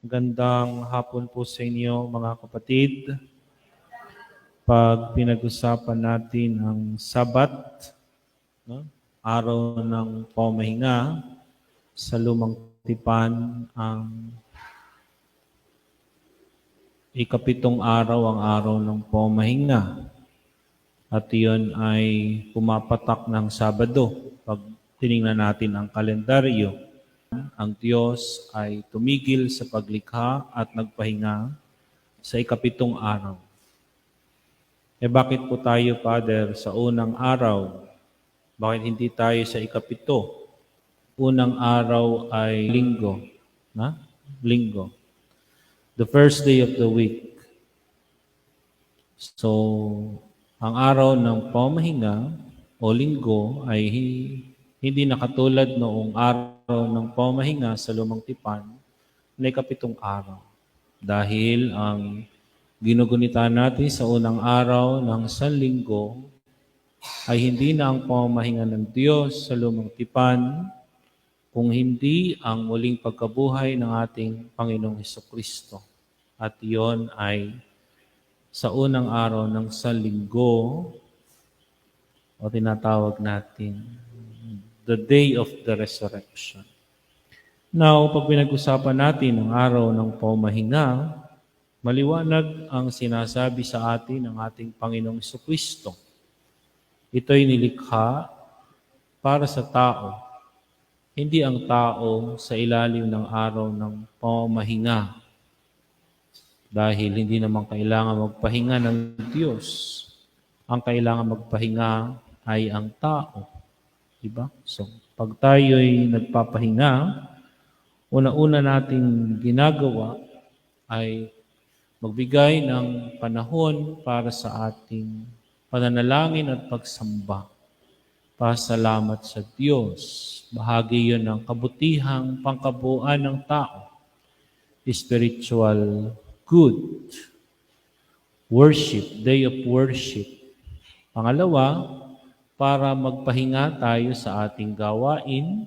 Gandang hapon po sa inyo mga kapatid. Pag pinag-usapan natin ang Sabat, no? araw ng pamahinga, sa lumang tipan ang ikapitong araw ang araw ng pamahinga. At iyon ay pumapatak ng Sabado. Pag tiningnan natin ang kalendaryo, ang Diyos ay tumigil sa paglikha at nagpahinga sa ikapitong araw. Eh bakit po tayo, Father, sa unang araw? Bakit hindi tayo sa ikapito? Unang araw ay linggo. Na? Linggo. The first day of the week. So, ang araw ng pamahinga o linggo ay hi- hindi nakatulad noong araw ng pamahinga sa lumang tipan na ikapitong araw. Dahil ang ginugunita natin sa unang araw ng sanlinggo ay hindi na ang pamahinga ng Diyos sa lumang tipan, kung hindi ang muling pagkabuhay ng ating Panginoong Heso Kristo. At iyon ay sa unang araw ng sanlinggo o tinatawag natin the day of the resurrection. Now, pag pinag-usapan natin ang araw ng pamahinga, maliwanag ang sinasabi sa atin ng ating Panginoong Kristo. Ito'y nilikha para sa tao, hindi ang tao sa ilalim ng araw ng pamahinga. Dahil hindi naman kailangan magpahinga ng Diyos. Ang kailangan magpahinga ay ang tao. Diba? So, pag tayo'y nagpapahinga, una-una nating ginagawa ay magbigay ng panahon para sa ating pananalangin at pagsamba. Pasalamat sa Diyos. Bahagi yon ng kabutihang pangkabuuan ng tao. Spiritual good. Worship, day of worship. Pangalawa, para magpahinga tayo sa ating gawain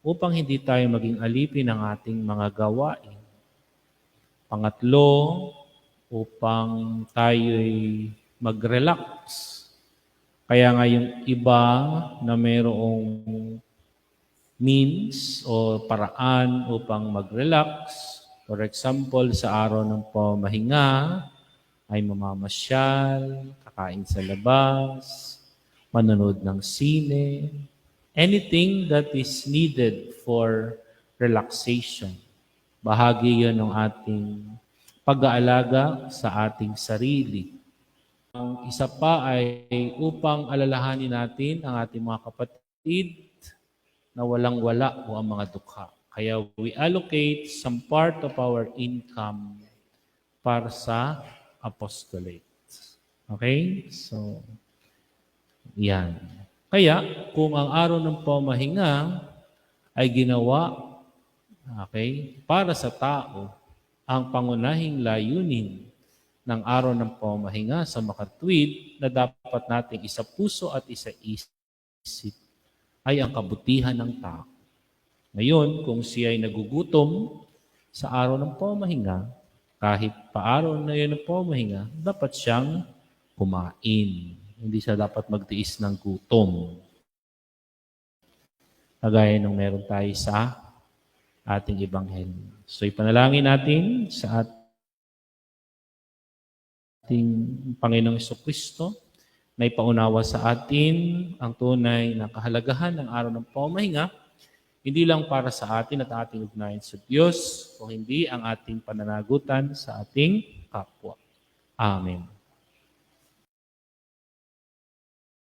upang hindi tayo maging alipin ng ating mga gawain. Pangatlo, upang tayo'y mag-relax. Kaya nga yung iba na mayroong means o paraan upang mag-relax, for example, sa araw ng pamahinga, ay mamamasyal, kakain sa labas, manonood ng sine, anything that is needed for relaxation. Bahagi yon ng ating pag-aalaga sa ating sarili. Ang isa pa ay upang alalahanin natin ang ating mga kapatid na walang-wala o ang mga dukha. Kaya we allocate some part of our income para sa apostolate. Okay? So, yan. Kaya, kung ang araw ng pamahinga ay ginawa okay, para sa tao, ang pangunahing layunin ng araw ng pamahinga sa makatwid na dapat nating isa puso at isa isip ay ang kabutihan ng tao. Ngayon, kung siya ay nagugutom sa araw ng pamahinga, kahit paaraw na yun ng pamahinga, dapat siyang kumain. Hindi siya dapat magtiis ng gutom. Kagaya nung meron tayo sa ating ebanghelyo. So ipanalangin natin sa ating Panginoong Kristo na ipaunawa sa atin ang tunay na kahalagahan ng araw ng pamahinga, hindi lang para sa atin at ating ugnayan sa Diyos, kung hindi ang ating pananagutan sa ating kapwa. Amen.